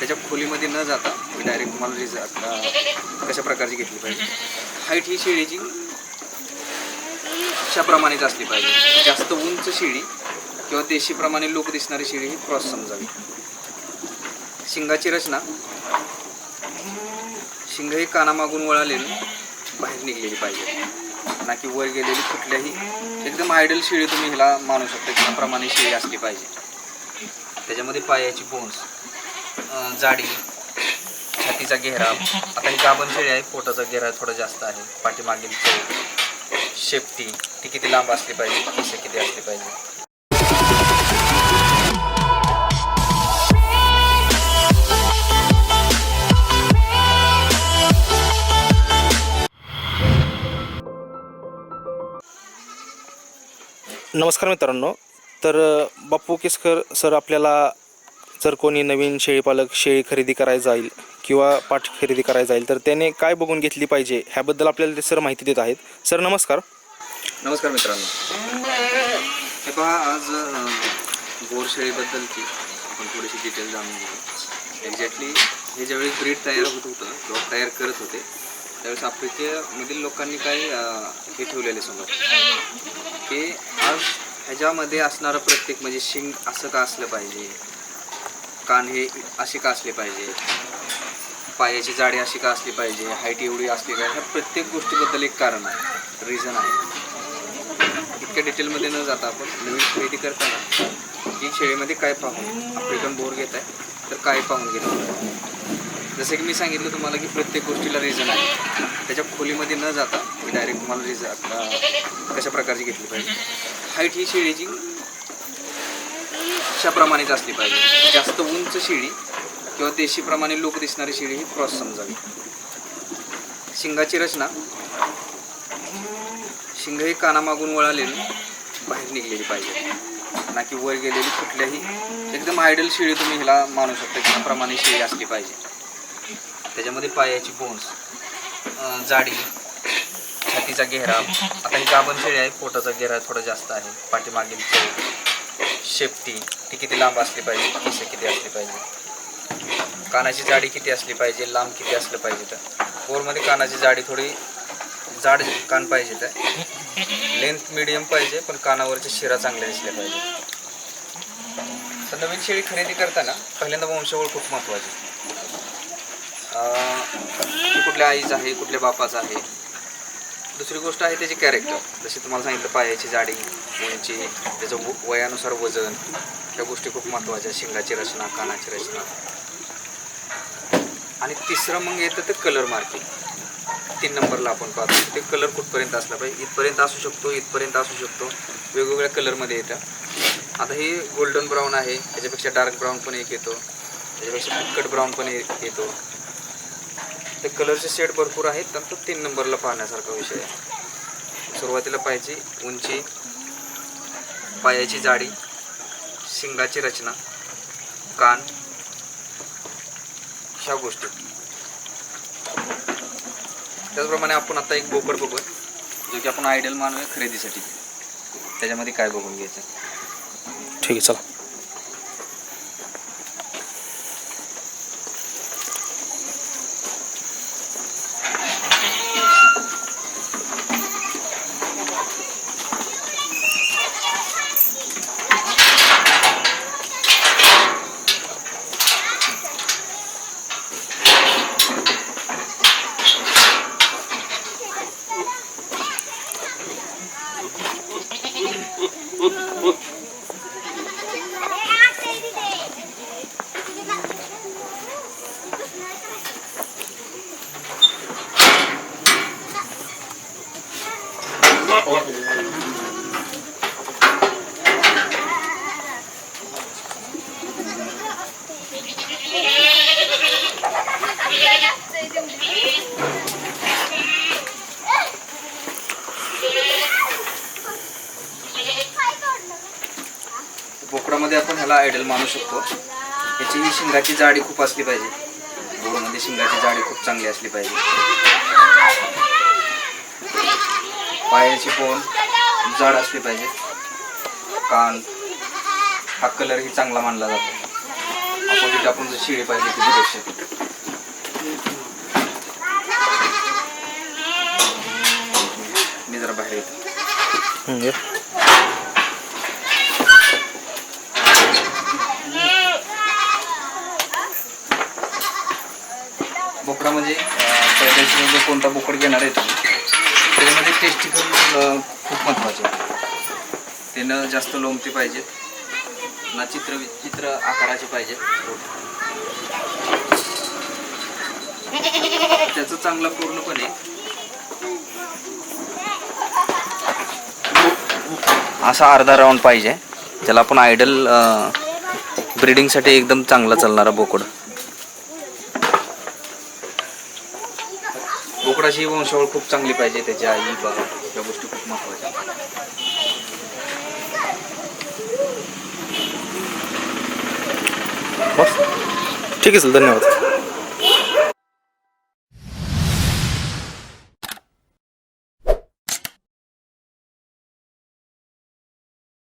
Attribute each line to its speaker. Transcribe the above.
Speaker 1: त्याच्या खोलीमध्ये न जाता मी डायरेक्ट तुम्हाला रिझल्ट कशा प्रकारची घेतली पाहिजे? हाईट ही शेळीची अशाप्रमाणेच असली पाहिजे. जास्त उंच शेळी किंवा देशीप्रमाणे लोक दिसणारी शेळी ही क्रॉस समजावी. शिंगाची रचना. शिंग ही कानामागून वळालेली बाहेर निघलेली पाहिजे. ना की वर गेलेली कुठल्याही एकदम आयडल शेळी तुम्ही ह्याला मानू शकता त्याप्रमाणे शेळी असली पाहिजे. त्याच्यामध्ये पायाची बोन्स जाडी छातीचा घेरा. आता ही गाभण शेळी आहे पोटाचा घेरा थोडा जास्त आहे. पाठीमागील शेपटी ती किती लांब असली पाहिजे केस किती असली पाहिजे?
Speaker 2: नमस्कार मित्रांनो. तर बापू केसकर सर आपल्याला जर कोणी नवीन शेळीपालक शेळी खरेदी करायला जाईल किंवा पाठ खरेदी करायला जाईल तर त्याने काय बघून घेतली पाहिजे ह्याबद्दल आपल्याला ते सर माहिती देत आहेत. सर नमस्कार.
Speaker 1: नमस्कार मित्रांनो. हे पहा आज गोर बोर शेळीबद्दलची आपण थोडीशी डिटेल जाणून घेऊ. एक्झॅक्टली हे ज्यावेळी ब्रीड तयार होत होतं किंवा तयार करत होते त्यावेळेस आफ्रिकेमधील लोकांनी काही हे ठेवलेले समोर की आज ह्याच्यामध्ये असणारं प्रत्येक म्हणजे शिंग असं का असलं पाहिजे? कान हे असे का असले पाहिजे? पायाची जाडी अशी का असली पाहिजे? हाईट एवढी असली पाहिजे? ह्या प्रत्येक गोष्टीबद्दल एक कारण आहे. रिझन आहे. इतक्या डिटेलमध्ये न जाता आपण नवीन खरेदी करताना की शेळीमध्ये काय पाहून आपण बोर घेत आहे तर काय पाहून घेत जसं की मी सांगितलं तुम्हाला की प्रत्येक गोष्टीला रिझन आहे. त्याच्या खोलीमध्ये न जाता मी डायरेक्ट तुम्हाला रिझन कशा प्रकारची घेतली पाहिजे? हाईट ही शेळीची अशाप्रमाणेच असली पाहिजे. जास्त उंच शेळी किंवा देशीप्रमाणे लोक दिसणारी शेळी ही क्रॉस समजावी. शिंगाची रचना. शिंग ही कानामागून वळालेली बाहेर निघलेली पाहिजे. ना की वर गेलेली कुठल्याही एकदम आयडल शेळी तुम्ही ह्याला मानू शकता की त्याप्रमाणे शेळी असली पाहिजे. त्याच्यामध्ये पायाची बोन्स जाडी छातीचा घेरा आता ही गाभण शेळी आहे पोटाचा घेरा थोडा जास्त आहे पाठीमागील शेपटी ती किती लांब असली पाहिजे केस किती असली पाहिजे? कानाची जाडी किती असली पाहिजे लांब किती असलं पाहिजे तर? बोरमध्ये कानाची जाडी थोडी जाड कान पाहिजे तर. लेंथ मिडियम पाहिजे पण कानावरच्या शिरा चांगल्या दिसल्या पाहिजे. तर नवीन शेळी खरेदी करताना पहिल्यांदा वंशावळ खूप महत्त्वाची. ती कुठल्या आईचं आहे कुठल्या बापाचं आहे? दुसरी गोष्ट आहे त्याची कॅरेक्टर जशी तुम्हाला सांगितलं पायाची जाडी उंची त्याचं व- वयानुसार वजन ह्या गोष्टी खूप महत्त्वाच्या शिंगाची रचना कानाची रचना. आणि तिसरं मग येतं ते कलर मार्किंग तीन नंबरला आपण पाहतो. ते कलर कुठपर्यंत असला पाहिजे? इथपर्यंत असू शकतो इथपर्यंत असू शकतो. वेगवेगळ्या कलरमध्ये येतं. आता हे गोल्डन ब्राऊन आहे. त्याच्यापेक्षा डार्क ब्राऊन पण एक येतो. त्याच्यापेक्षा फिक्कट ब्राऊन पण एक येतो. ते कलरचे शेड भरपूर आहेत तर तो तीन नंबरला पाहण्यासारखा विषय आहे. सुरुवातीला पाहायची उंची पायाची जाडी शिंगाची रचना कान ह्या गोष्टी. त्याचप्रमाणे आपण आता एक बोकड बघूया जो की आपण आयडियल मानूया खरेदीसाठी. त्याच्यामध्ये काय बघून घ्यायचं?
Speaker 2: ठीक आहे चला.
Speaker 1: बोकडामध्ये आपण ह्याला आयडल मानू शकतो. याची ही शिंगाची जाडी खूप असली पाहिजे. बोरमध्ये शिंगाची जाडी खूप चांगली असली पाहिजे. पायाची बोन जाड असली पाहिजे. कान हा कलरही चांगला मानला जातो. अपोजिट आपण जर शिळी पाहिजे त्याच्यापेक्षा मी जरा बाहेर येतो. बोकडा म्हणजे अं, कोणता बोकड घेणार आहे तुम्ही त्याच्यामध्ये टेस्टिकल खूप महत्त्वाचे आहे. त्यानं जास्त लोंबते पाहिजेत ना चित्र विचित्र आकाराचे पाहिजेत. त्याचं चांगलं पूर्णपणे. असा अर्धा राऊंड पाहिजे त्याला आपण आयडल ब्रिडिंगसाठी एकदम चांगला चालणारा बोकड. बोकडाची वंशावळ खूप चांगली पाहिजे त्याची आई बाबा या गोष्टी खूप
Speaker 2: महत्त्वाच्या ठीक आहे सर. धन्यवाद.